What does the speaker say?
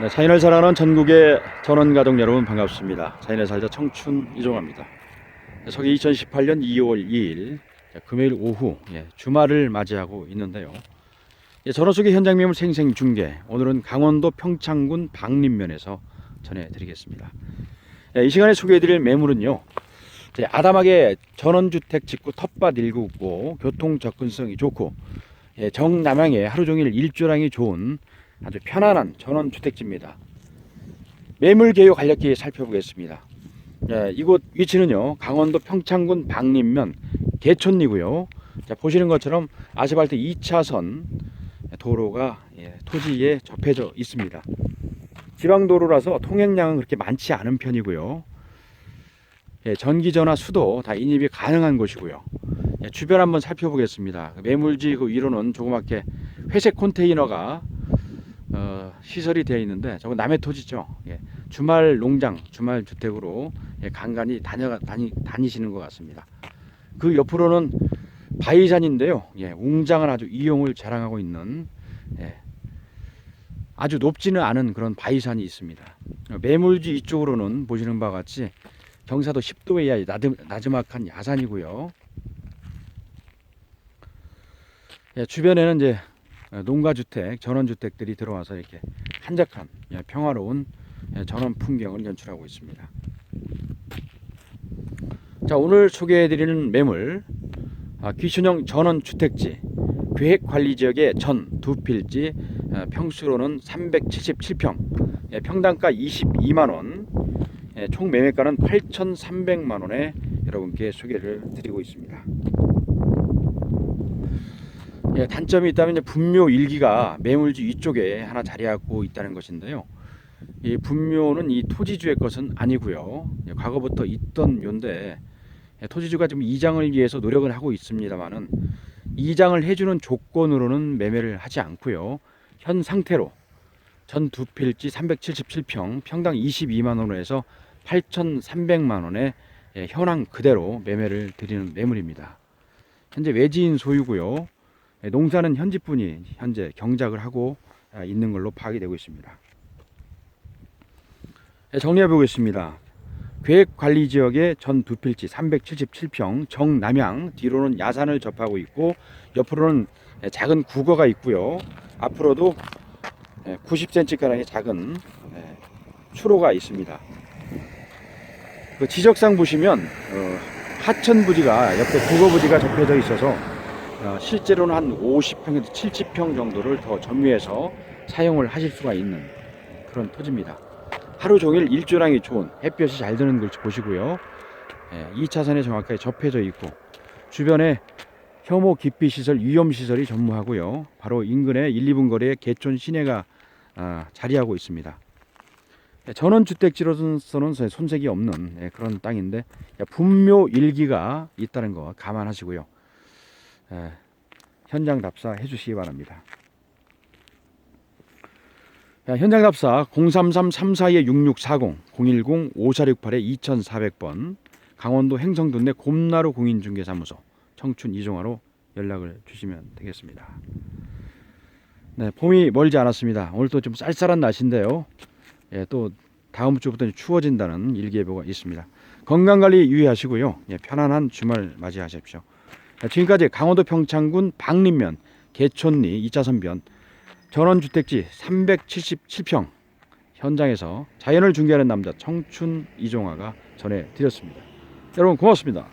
네, 자연을 사랑하는 전국의 전원가족 여러분 반갑습니다. 자연에 살자 청춘 이종합니다. 네, 저기 2018년 2월 2일 금요일 오후 예, 주말을 맞이하고 있는데요. 예, 전원 속의 현장 매물 생생 중계 오늘은 강원도 평창군 박림면에서 전해드리겠습니다. 예, 이 시간에 소개해드릴 매물은요. 제 아담하게 전원주택 직구 텃밭 일구고 교통 접근성이 좋고 예, 정남향에 하루 종일 일조량이 좋은 아주 편안한 전원주택지입니다. 매물 개요 간략히 살펴보겠습니다. 예, 이곳 위치는요 강원도 평창군 박림면 개촌리고요. 자, 보시는 것처럼 아스팔트 2차선 도로가 예, 토지에 접해져 있습니다. 지방도로라서 통행량은 그렇게 많지 않은 편이고요. 예, 전기전화 수도 다 인입이 가능한 곳이고요. 예, 주변 한번 살펴보겠습니다. 매물지 그 위로는 조그맣게 회색 컨테이너가 어, 시설이 되어 있는데 저거 남의 토지죠. 예, 주말 농장, 주말 주택으로 예, 간간히 다녀 다니 다니시는 것 같습니다. 그 옆으로는 바위산인데요. 예, 웅장한 아주 이용을 자랑하고 있는 예, 아주 높지는 않은 그런 바위산이 있습니다. 어, 매물지 이쪽으로는 보시는 바와 같이 경사도 10도 이하의 나듬, 나지막한 야산이고요. 예, 주변에는 이제 농가주택, 전원주택들이 들어와서 이렇게 한적한 예, 평화로운 예, 전원 풍경을 연출하고 있습니다. 자 오늘 소개해드리는 매물 아, 귀촌형 전원주택지 계획관리지역의 전 두 필지 아, 평수로는 377평 예, 평당가 22만원 예, 총 매매가는 8,300만원에 여러분께 소개를 드리고 있습니다. 예, 단점이 있다면 분묘 일기가 매물지 위쪽에 하나 자리하고 있다는 것인데요. 이 분묘는 이 토지주의 것은 아니고요. 예, 과거부터 있던 묘인데 예, 토지주가 지금 이장을 위해서 노력을 하고 있습니다만은 이장을 해주는 조건으로는 매매를 하지 않고요. 현 상태로 전 두 필지 377평 평당 22만 원에서 8,300만 원에 예, 현황 그대로 매매를 드리는 매물입니다. 현재 외지인 소유고요. 예, 농사는 현지분이 현재 경작을 하고 아, 있는 걸로 파악이 되고 있습니다. 예, 정리해 보겠습니다. 계획관리지역의 전 두 필지 377평 정남향 뒤로는 야산을 접하고 있고 옆으로는 예, 작은 국어가 있고요. 앞으로도 90cm 가량의 작은 예, 추로가 있습니다. 그 지적상 보시면 어, 하천 부지가 옆에 국어 부지가 접혀져 있어서 어, 실제로는 한 50평에서 70평 정도를 더 점유해서 사용을 하실 수가 있는 그런 토지입니다. 하루 종일 일조량이 좋은 햇볕이 잘 드는 걸 보시고요. 예, 2차선에 정확하게 접해져 있고 주변에 혐오 기피 시설, 위험 시설이 전무하고요. 바로 인근에 1, 2분 거리에 개촌 시내가 아, 자리하고 있습니다. 예, 전원주택지로서는 손색이 없는 예, 그런 땅인데 예, 분묘 일기가 있다는 거 감안하시고요. 예, 현장 답사 해주시기 바랍니다. 야, 현장 답사 033-342-6640 010-5468-2400번 강원도 행성군 내 곰나루 공인중개사무소 청춘 이종화로 연락을 주시면 되겠습니다. 네, 봄이 멀지 않았습니다. 오늘 또좀 쌀쌀한 날씨인데요. 예, 또 다음 주부터 추워진다는 일기예보가 있습니다. 건강 관리 유의하시고요. 예, 편안한 주말 맞이하십시오. 자, 지금까지 강원도 평창군 박림면 개촌리 2차선 변 전원주택지 377평 현장에서 자연을 중개하는 남자 청춘 이종화가 전해드렸습니다. 여러분 고맙습니다.